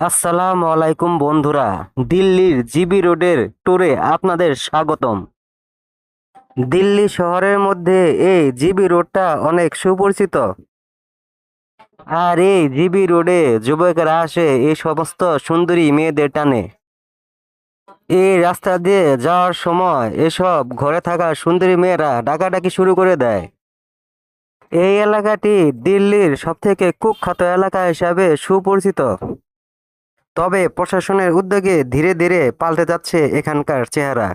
আসসালামু আলাইকুম বন্ধুরা, দিল্লির জিবি রোডের ট্যুরে আপনাদের স্বাগতম। দিল্লি শহরের মধ্যে এই জিবি রোডটা অনেক সুপরিচিত। আর এই জিবি রোডে যুবকেরা আসে এই সমস্ত সুন্দরী মেয়েদের টানে। এই রাস্তা দিয়ে যাওয়ার সময় এসব ঘরে থাকা সুন্দরী মেয়েরা ডাকাডাকি শুরু করে দেয়। এই এলাকাটি দিল্লির সবথেকে কুখ্যাত এলাকা হিসাবে সুপরিচিত। তবে প্রশাসনের উদ্যোগে ধীরে ধীরে পাল্টে যাচ্ছে এখানকার চেহারা।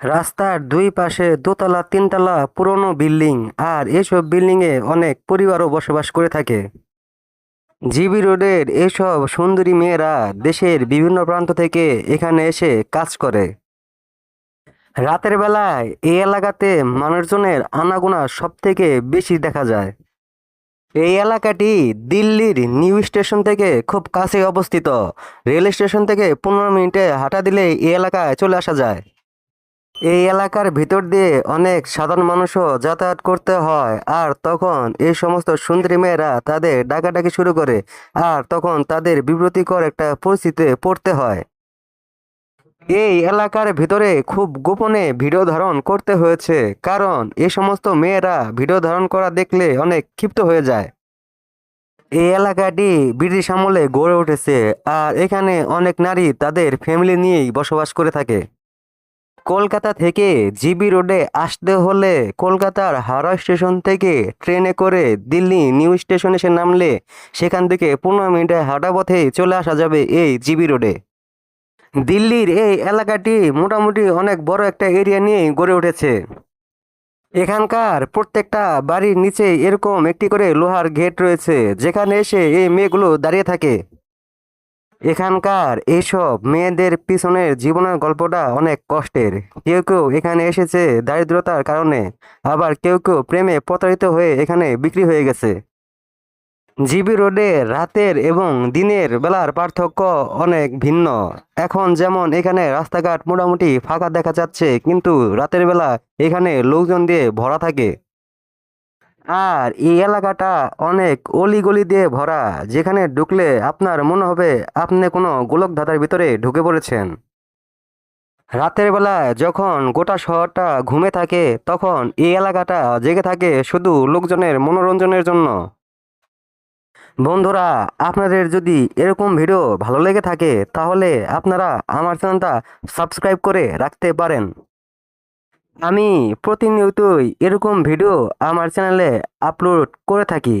রাস্তার দুই পাশে দোতলা, তিনতলা, পুরনো বিল্ডিং আর এসব বিল্ডিংয়ে অনেক পরিবারও বসবাস করে থাকে। জিবি রোডের এসব সুন্দরী মেয়েরা দেশের বিভিন্ন প্রান্ত থেকে এখানে এসে কাজ করে। রাতের বেলায় এই এলাকাতে মানুষজনের আনাগোনা সব থেকে বেশি দেখা যায়। এই এলাকাটি দিল্লির নিউ স্টেশন থেকে খুব কাছে অবস্থিত। রেল স্টেশন থেকে পনেরো মিনিটে হাঁটা দিলে এই এলাকায় চলে আসা যায়। এই এলাকার ভিতর দিয়ে অনেক সাধারণ মানুষও যাতায়াত করতে হয় আর তখন এই সমস্ত সুন্দরী মেয়েরা তাদের ডাকাডাকি শুরু করে আর তখন তাদের বিব্রতিকর একটা পরিস্থিতিতে পড়তে হয়। এই এলাকার ভিতরে খুব গোপনে ভিডিও ধারণ করতে হয়েছে, কারণ এ সমস্ত মেয়েরা ভিডিও ধারণ করা দেখলে অনেক ক্ষিপ্ত হয়ে যায়। এই এলাকাটি ব্রিটিশ আমলে গড়ে উঠেছে আর এখানে অনেক নারী তাদের ফ্যামিলি নিয়েই বসবাস করে থাকে। কলকাতা থেকে জিবি রোডে আসতে হলে কলকাতার হাওড়া স্টেশন থেকে ট্রেনে করে দিল্লি নিউ স্টেশন এসে নামলে সেখান থেকে পনেরো মিনিটে হাঁটা পথেই চলে আসা যাবে এই জিবি রোডে। দিল্লির এই এলাকাটি মোটামুটি অনেক বড় একটা এরিয়া নিয়েই গড়ে উঠেছে। এখানকার প্রত্যেকটা বাড়ির নিচে এরকম একটি করে লোহার গেট রয়েছে, যেখানে এসে এই মেয়েগুলো দাঁড়িয়ে থাকে। এখানকার এইসব মেয়েদের পিছনের জীবনের গল্পটা অনেক কষ্টের। কেউ কেউ এখানে এসেছে দারিদ্রতার কারণে, আবার কেউ কেউ প্রেমে প্রতারিত হয়ে এখানে বিক্রি হয়ে গেছে। জিবি রোডে রাতের এবং দিনের বেলার পার্থক্য অনেক ভিন্ন। এখন যেমন এখানে রাস্তাঘাট মোটামুটি ফাঁকা দেখা যাচ্ছে, কিন্তু রাতের বেলা এখানে লোকজন দিয়ে ভরা থাকে। আর এই এলাকাটা অনেক অলিগলি দিয়ে ভরা, যেখানে ঢুকলে আপনার মনে হবে আপনি কোনো গোলক ধাঁধার ভিতরে ঢুকে পড়েছেন। রাতের বেলায় যখন গোটা শহরটা ঘুমে থাকে, তখন এই এলাকাটা জেগে থাকে শুধু লোকজনের মনোরঞ্জনের জন্য। বন্ধুরা, আপনাদের যদি এরকম ভিডিও ভালো লেগে থাকে, তাহলে আপনারা আমার চ্যানেলটা সাবস্ক্রাইব করে রাখতে পারেন। আমি প্রতিনিয়তই এরকম ভিডিও আমার চ্যানেলে আপলোড করে থাকি।